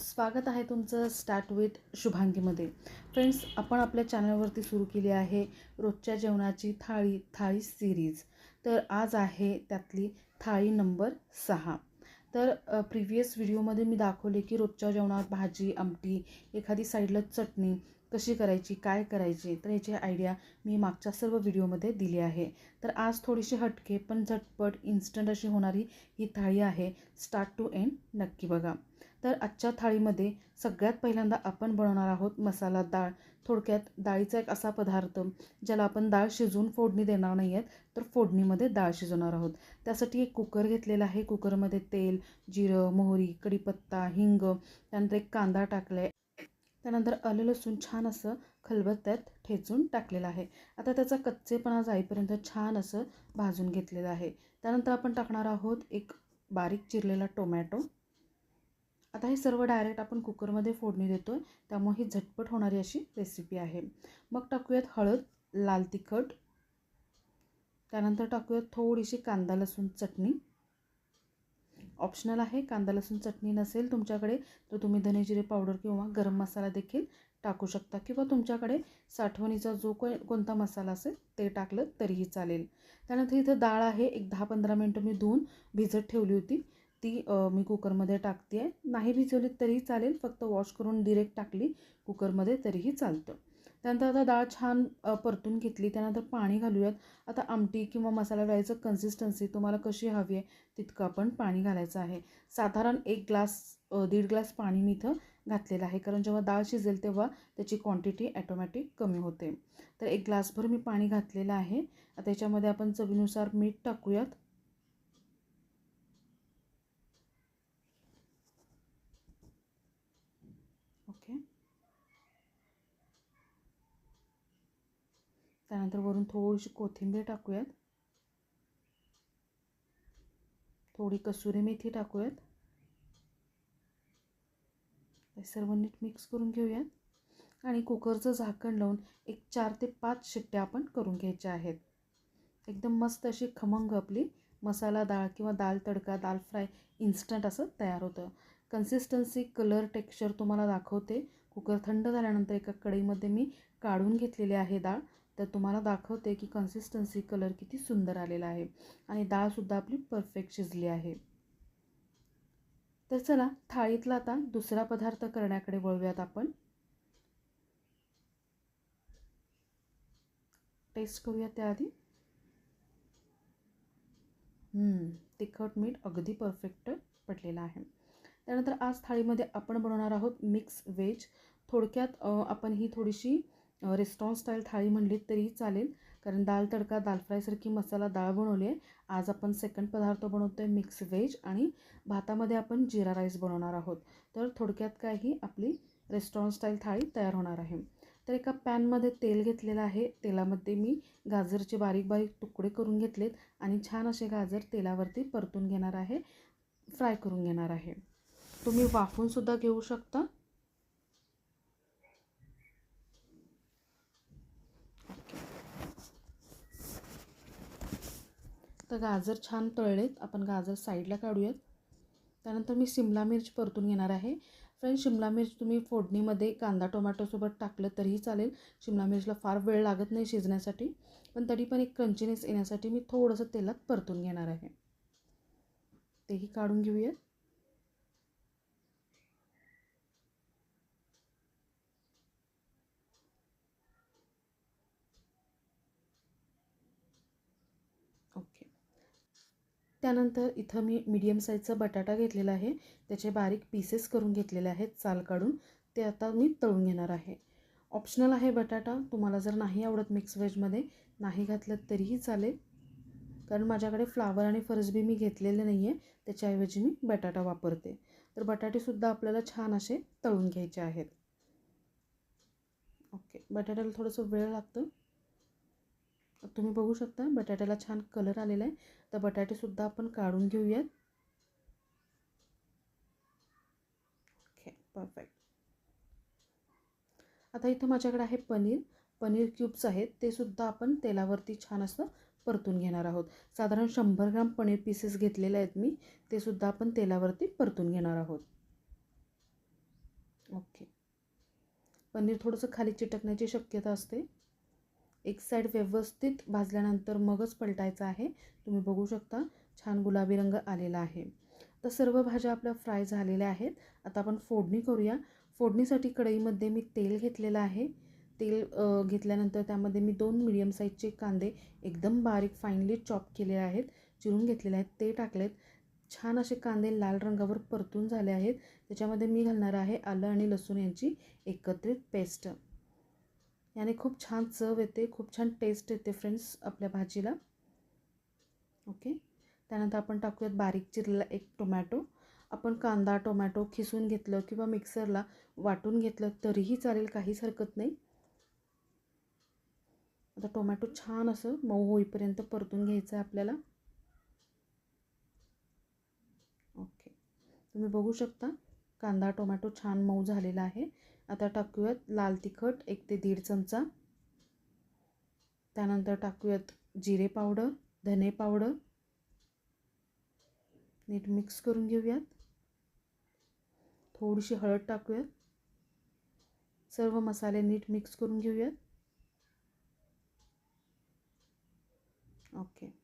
स्वागत आहे तुमचं स्टार्ट विथ शुभांगीमध्ये. फ्रेंड्स आपण आपल्या चॅनलवरती सुरू केली आहे रोजच्या जेवणाची थाळी थाळी सिरीज तर आज आहे त्यातली थाळी नंबर सहा. तर प्रिव्हियस व्हिडिओमध्ये मी दाखवले की रोजच्या जेवणात भाजी आमटी एखादी साईडला चटणी कशी करायची काय करायची तर याची आयडिया मी मागच्या सर्व व्हिडिओमध्ये दिली आहे. तर आज थोडीशी हटके पण झटपट इन्स्टंट अशी होणारी ही थाळी आहे स्टार्ट टू एंड नक्की बघा. तर आजच्या थाळीमध्ये सगळ्यात पहिल्यांदा आपण बनवणार आहोत मसाला डाळ. थोडक्यात डाळीचा एक असा पदार्थ ज्याला आपण डाळ शिजवून फोडणी देणार नाही आहेत तर फोडणीमध्ये डाळ शिजवणार आहोत. त्यासाठी एक कुकर घेतलेला आहे. कुकरमध्ये तेल जिरं मोहरी कढीपत्ता हिंग त्यानंतर एक कांदा टाकला आहे त्यानंतर आलं लसूण छान असं खलबत्त्यात ठेचून टाकलेलं आहे. आता त्याचा कच्चेपणा जाईपर्यंत छान असं भाजून घेतलेलं आहे. त्यानंतर आपण टाकणार आहोत एक बारीक चिरलेला टोमॅटो. आता हे सर्व डायरेक्ट आपण कुकरमध्ये फोडणी देतो आहे त्यामुळे ही झटपट होणारी अशी रेसिपी आहे. मग टाकूयात हळद लाल तिखट. त्यानंतर टाकूयात थोडीशी कांदा लसूण चटणी. ऑप्शनल आहे. कांदा लसूण चटणी नसेल तुमच्याकडे तर तुम्ही धनेजिरे पावडर किंवा गरम मसाला देखील टाकू शकता. किंवा तुमच्याकडे साठवणीचा जो को कोणता मसाला असेल ते टाकलं तरीही चालेल. त्यानंतर इथं डाळ आहे. एक दहा पंधरा मिनटं मी धुवून भिजत ठेवली होती. ती मी कुकरमध्ये टाकते आहे नाही भिजवली तरीही चालेल. फक्त वॉश करून डिरेक्ट टाकली कुकरमध्ये तरीही चालतं. त्यानंतर आता डाळ छान परतून घेतली. त्यानंतर पाणी घालूयात. आता आमटी किंवा मसाला डाळीचं कन्सिस्टन्सी तुम्हाला कशी हवी आहे तितकं आपण पाणी घालायचं आहे. साधारण एक ग्लास दीड ग्लास पाणी मी इथं घातलेलं आहे. कारण जेव्हा डाळ शिजेल तेव्हा त्याची क्वांटिटी ॲटोमॅटिक कमी होते. तर एक ग्लासभर मी पाणी घातलेलं आहे. त्याच्यामध्ये आपण चवीनुसार मीठ टाकूयात ओके त्यानंतर वरून थोडीशी कोथिंबीर टाकूयात. थोडी कसुरी मेथी टाकूयात. हे सर्व नीट मिक्स करून घेऊयात. आणि कुकरचं झाकण लावून एक चार ते पाच शिट्ट्या आपण करून घ्यायच्या आहेत. एकदम मस्त अशी खमंग आपली. मसाला डाळ किंवा दाल तडका दाल फ्राय इन्स्टंट असं तयार होतं. कन्सिस्टन्सी कलर टेक्स्चर तुम्हाला दाखवते. कुकर थंड झाल्यानंतर एका कढईमध्ये मी काढून घेतलेली आहे डाळ तर तुम्हाला दाखवते की कन्सिस्टन्सी कलर किती सुंदर आलेला आहे. आणि डाळसुद्धा आपली परफेक्ट शिजली आहे. तर चला थाळीतला आता दुसरा पदार्थ करण्याकडे वळूयात आपण. टेस्ट करूया त्याआधी. तिखट मीठ अगदी परफेक्ट पडलेलं आहे. त्यानंतर आज थाळीमध्ये आपण बनवणार आहोत मिक्स व्हेज थोडक्यात आपण ही थोडीशी रेस्टॉरंट स्टाईल थाळी म्हणली तरीही चालेल. कारण दाल तडका दाल फ्रायसारखी मसाला डाळ बनवली आहे. आज आपण सेकंड पदार्थ बनवतो आहे मिक्स व्हेज आणि भातामध्ये आपण जिरा राईस बनवणार आहोत. तर थोडक्यात काय ही आपली रेस्टॉरंट स्टाईल थाळी तयार होणार आहे. तर एका पॅनमध्ये तेल घेतलेलं आहे. तेलामध्ये मी गाजरचे बारीक बारीक तुकडे करून घेतलेत आणि छान असे गाजर तेलावरती परतून घेणार आहे. फ्राय करून घेणार आहे. तुम्ही वाफूनसुद्धा घेऊ शकता. तर गाजर छान तळलेत. आपण गाजर साईडला काढूयात. त्यानंतर मी शिमला मिर्च परतून घेणार आहे. फ्रेंड शिमला मिर्च तुम्ही फोडणीमध्ये कांदा टोमॅटोसोबत टाकलं तरीही चालेल. शिमला मिर्चला फार वेळ लागत नाही शिजण्यासाठी. पण तरी पण एक क्रंचीनेस येण्यासाठी मी थोडंसं तेलात परतून घेणार आहे. तेही काढून घेऊयात ओके त्यानंतर इथं मी मीडियम साईजचा बटाटा घेतलेला आहे. त्याचे बारीक पीसेस करून घेतलेले आहेत चाल काढून. ते आता मी तळून घेणार आहे. ऑप्शनल आहे बटाटा. तुम्हाला जर नाही आवडत मिक्स व्हेजमध्ये नाही घातलं तरीही चालेल. कारण माझ्याकडे फ्लावर आणि फरसबी मी घेतलेले नाही आहे त्याच्याऐवजी मी बटाटा वापरते. तर बटाटेसुद्धा आपल्याला छान असे तळून घ्यायचे आहेत. ओके बटाट्याला थोडंसं वेळ लागतं. तुम्ही बघू शकता बटाट्याला छान कलर आलेला आहे. तर बटाटेसुद्धा आपण काढून घेऊयात. ओके परफेक्ट आता इथं माझ्याकडे आहे पनीर. पनीर क्यूब्स आहेत ते सुद्धा आपण तेलावरती छान असं परतून घेणार आहोत. साधारण शंभर ग्राम पनीर पीसेस घेतलेले आहेत मी ते सुद्धा आपण तेलावरती परतून घेणार आहोत. ओके पनीर थोडंसं खाली चिटकण्याची शक्यता असते. एक साईड व्यवस्थित भाजल्यानंतर मगच पलटायचं आहे. तुम्ही बघू शकता छान गुलाबी रंग आलेला आहे. तर सर्व भाज्या आपल्या फ्राय झालेल्या आहेत. आता आपण फोडणी करूया. फोडणीसाठी कढईमध्ये मी तेल घेतलेलं आहे. तेल घेतल्यानंतर त्यामध्ये मी दोन मिडियम साईजचे कांदे एकदम बारीक फाईनली चॉप केले आहेत. चिरून घेतलेले आहेत. ते टाकलेत. छान असे कांदे लाल रंगावर परतून झाले आहेत. त्याच्यामध्ये मी घालणार आहे आलं आणि लसूण यांची एकत्रित पेस्ट याने खूप छान चव येते खूप छान टेस्ट येते फ्रेंड्स आपल्या भाजीला. ओके त्यानंतर आपण टाकूयात बारीक चिरलेला एक टोमॅटो आपण कांदा टोमॅटो खिसून घेतलं किंवा मिक्सरला वाटून घेतलं तरीही चालेल काहीच हरकत नाही. आता टोमॅटो छान असं मऊ होईपर्यंत परतून घ्यायचं आहे आपल्याला. ओके तुम्ही बघू शकता कांदा टोमॅटो छान मऊ झालेला आहे. आता टाकूयात लाल तिखट एक ते दीड चमचा. त्यानंतर टाकूयात जिरे पावडर धने पावडर. नीट मिक्स करून घेऊयात. थोडीशी हळद टाकूयात. सर्व मसाले नीट मिक्स करून घेऊयात. ओके.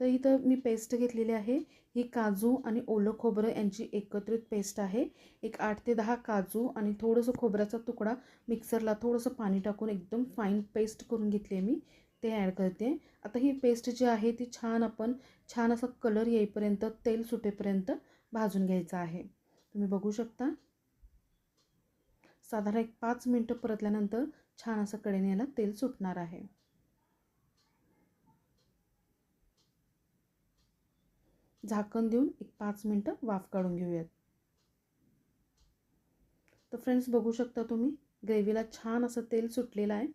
तर इथं मी पेस्ट घेतलेली आहे. ही काजू आणि ओलं खोबरं यांची एकत्रित पेस्ट आहे. एक आठ ते दहा काजू आणि थोडंसं खोबऱ्याचा तुकडा मिक्सरला थोडंसं पाणी टाकून एकदम फाईन पेस्ट करून घेतली आहे मी. ते ॲड करते. आता ही पेस्ट जी आहे ती छान आपण छान असा कलर येईपर्यंत तेल सुटेपर्यंत भाजून घ्यायचं आहे. तुम्ही बघू शकता. साधारण एक पाच मिनटं परतल्यानंतर छान असं कडेने याला तेल सुटणार आहे. झाकण देऊन एक पाच मिनटं वाफ काढून घेऊयात. तर फ्रेंड्स बघू शकता तुम्ही ग्रेव्हीला छान असं तेल सुटलेलं आहे.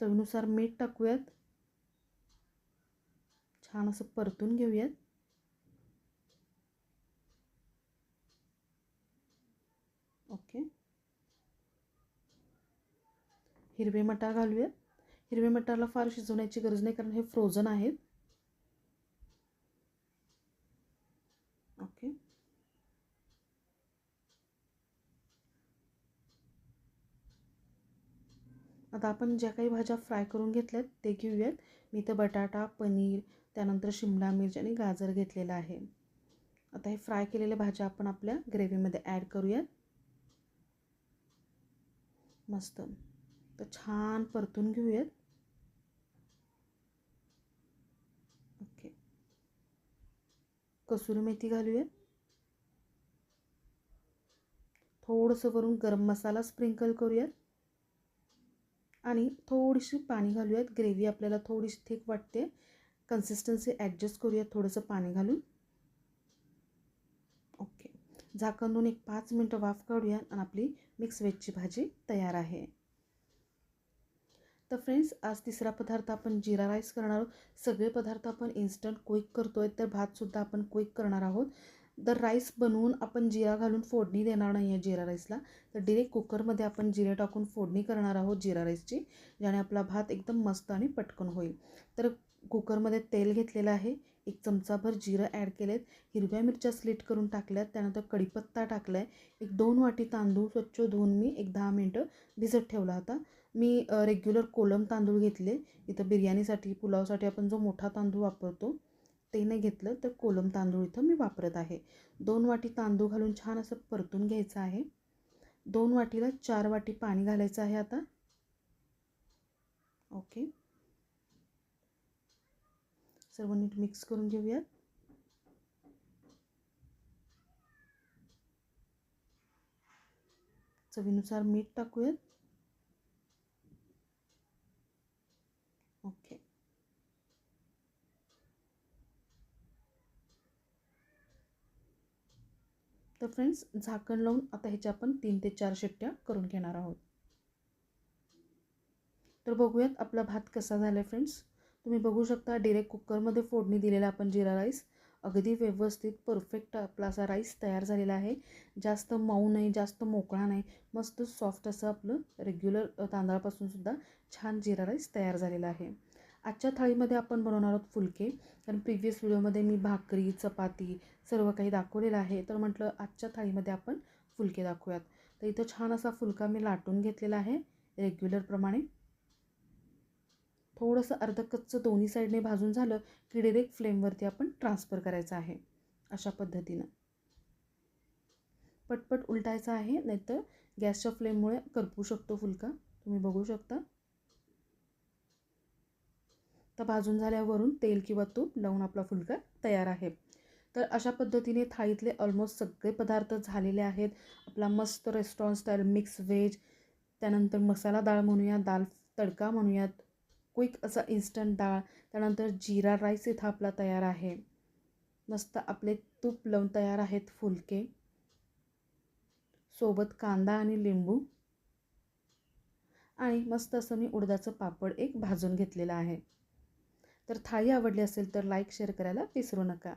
चवीनुसार मीठ टाकूयात. छान असं परतून घेऊयात. ओके. हिरवे मटार घालूयात. हिरवे मटारला फार शिजवण्याची गरज नाही कारण हे फ्रोझन आहेत. ओके आता आपण ज्या काही भाज्या फ्राय करून घेतल्यात ते घेऊयात. मी इथं बटाटा पनीर त्यानंतर शिमला मिरची आणि गाजर घेतलेलं आहे. आता हे फ्राय केलेल्या भाज्या आपण आपल्या ग्रेव्हीमध्ये ॲड करूयात. मस्त. तर छान परतून घेऊयात ओके कसुरी मेथी घालूयात थोडंसं वरून गरम मसाला स्प्रिंकल करूयात आणि थोडीशी पाणी घालूयात. ग्रेव्ही आपल्याला थोडीशी थिक वाटते. कन्सिस्टन्सी ॲडजस्ट करूयात थोडंसं पाणी घालून. ओके झाकण दोन एक पाच मिनटं वाफ काढूया आणि आपली मिक्स व्हेजची भाजी तयार आहे. तर फ्रेंड्स आज तिसरा पदार्थ आपण जिरा राईस करणार आहोत. सगळे पदार्थ आपण इन्स्टंट क्विक करतो आहे तर भातसुद्धा आपण क्विक करणार आहोत. तर राईस बनवून आपण जिरा घालून फोडणी देणार नाही आहे जिरा राईसला तर डिरेक्ट कुकरमध्ये आपण जिरे टाकून फोडणी करणार आहोत जिरा राईसची ज्याने आपला भात एकदम मस्त आणि पटकन होईल. तर कुकरमध्ये तेल घेतलेलं आहे. एक चमचाभर जिरं ॲड केलेत. हिरव्या मिरच्या स्लिट करून टाकल्यात. त्यानंतर कढीपत्ता टाकला आहे एक दोन वाटी तांदूळ स्वच्छ धुवून मी एक दहा मिनटं भिजत ठेवला होता. मी रेग्युलर कोलम तांदूळ घेतले. इथं बिर्याणीसाठी पुलावसाठी आपण जो मोठा तांदूळ वापरतो ते नाही घेतलं तर कोलम तांदूळ इथं मी वापरत आहे. दोन वाटी तांदूळ घालून छान असं परतून घ्यायचं आहे. दोन वाटीला चार वाटी पाणी घालायचं आहे आता. ओके. सर्व नीट मिक्स करून घेऊयात. चवीनुसार मीठ टाकूयात ओके तर फ्रेंड्स झाकण लावून आता ह्याच्या आपण तीन ते चार शिट्ट्या करून घेणार आहोत. तर बघूयात आपला भात कसा झाला आहे फ्रेंड्स तुम्ही बघू शकता डिरेक्ट कुकरमध्ये फोडणी दिलेला आपण जिरा राईस अगदी व्यवस्थित परफेक्ट आपला असा राईस तयार झालेला आहे. जास्त मऊ नाही जास्त मोकळा नाही. मस्त सॉफ्ट असं आपलं रेग्युलर तांदळापासून सुद्धा छान जिरा राईस तयार झालेला आहे. आजच्या थाळीमध्ये आपण बनवणार आहोत फुलके. कारण प्रिव्हियस व्हिडिओमध्ये मी भाकरी चपाती सर्व काही दाखवलेलं आहे. तर म्हटलं आजच्या थाळीमध्ये आपण फुलके दाखवूयात. तर इथं छान असा फुलका मी लाटून घेतलेला आहे रेग्युलरप्रमाणे थोडंसं अर्ध कच्चं दोन्ही साईडने भाजून झालं की डिरेक्ट फ्लेमवरती आपण ट्रान्सफर करायचं आहे अशा पद्धतीनं. पटपट उलटायचं आहे नाहीतर गॅसच्या फ्लेममुळे करपू शकतो फुलका. तुम्ही बघू शकता. तर भाजून झाल्यावरून तेल किंवा तूप लावून आपला फुलका तयार आहे. तर अशा पद्धतीने थाळीतले ऑलमोस्ट सगळे पदार्थ झालेले आहेत. आपला मस्त रेस्टॉरंट स्टाईल मिक्स व्हेज त्यानंतर मसाला डाळ म्हणूया दाल तडका म्हणूयात क्विक असा इन्स्टंट डाळ त्यानंतर जिरा राईस इथं आपला तयार आहे. मस्त आपले तूप लावून तयार आहेत फुलके. सोबत कांदा आणि लिंबू. आणि मस्त असं मी उडदाचं पापड एक भाजून घेतलेलं आहे. तर थाळी आवडली असेल तर लाईक शेअर करायला विसरू नका.